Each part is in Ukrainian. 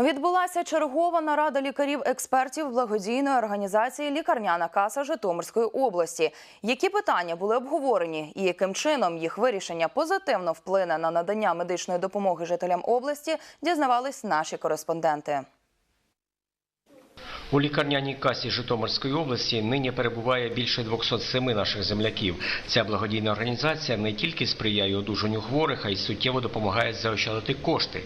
Відбулася чергова нарада лікарів-експертів благодійної організації Лікарняна каса Житомирської області. Які питання були обговорені і яким чином їх вирішення позитивно вплине на надання медичної допомоги жителям області, дізнавались наші кореспонденти. У лікарняній касі Житомирської області нині перебуває більше 207 наших земляків. Ця благодійна організація не тільки сприяє одужанню хворих, а й суттєво допомагає заощадити кошти.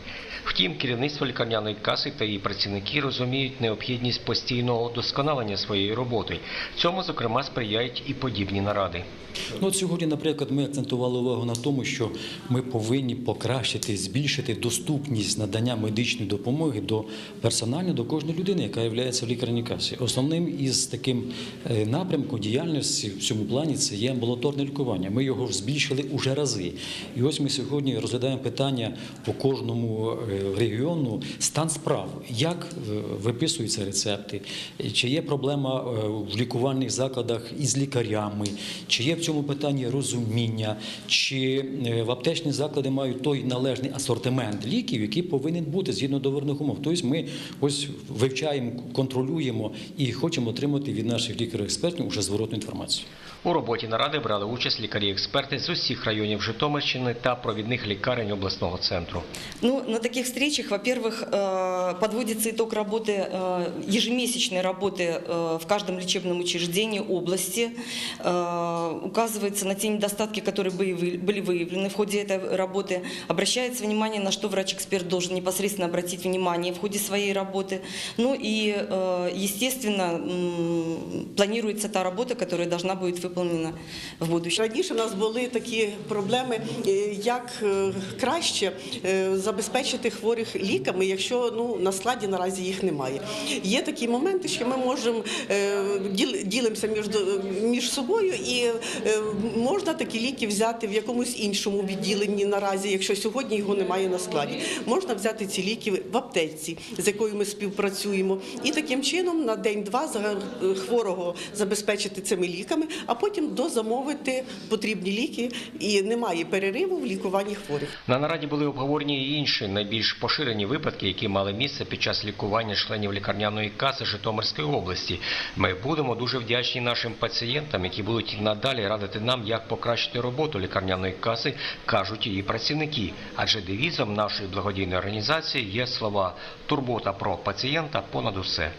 Втім, керівництво лікарняної каси та її працівники розуміють необхідність постійного удосконалення своєї роботи. Цьому, зокрема, сприяють і подібні наради. Ну, от сьогодні, наприклад, ми акцентували увагу на тому, що ми повинні покращити, збільшити доступність надання медичної допомоги до персонально до кожної людини, яка є в лікарній касі. Основним із таким е, напрямком діяльності в цьому плані це є амбулаторне лікування. Ми його збільшили уже рази. І ось ми сьогодні розглядаємо питання по кожному е, регіону стан справ, як е, виписуються рецепти, чи є проблема в лікувальних закладах із лікарями, чи є в цьому питанні розуміння, чи в аптечні заклади мають той належний асортимент ліків, який повинен бути згідно договорних умов. Тобто ми ось вивчаємо, контролюємо і хочемо отримати від наших лікарів-експертів уже зворотну інформацію. У роботі наради брали участь лікарі-експерти з усіх районів Житомирщини та провідних лікарень обласного центру. Ну, на таких встречах, во-первых, э, подводится итог работы, э, ежемесячной работы э, в каждом лечебном учреждении области, Э, указывается на те недостатки, которые были были выявлены в ходе этой работы, обращается внимание, на что врач-эксперт должен непосредственно обратить внимание в ходе своей работы. Ну и, э, естественно, планируется та работа, которая должна будет выполнена в будущем. Раніше в нас були такі проблеми, е, як е, краще е, забезпечити хворих ліками, якщо ну на складі наразі їх немає. Є такі моменти, що ми можемо ділимося між між собою, і можна такі ліки взяти в якомусь іншому відділенні наразі, якщо сьогодні його немає на складі. Можна взяти ці ліки в аптеці, з якою ми співпрацюємо, і таким чином на день-два хворого забезпечити цими ліками, а потім дозамовити потрібні ліки, і немає перериву в лікуванні хворих. На нараді були обговорені і інші найбільш поширені випадки, які мали місце під час лікування членів лікарняної каси Житомирської області. Ми будемо дуже вдячні нашим пацієнтам, які будуть надалі радити нам, як покращити роботу лікарняної каси, кажуть її працівники. Адже девізом нашої благодійної організації є слова турбота про пацієнта понад усе.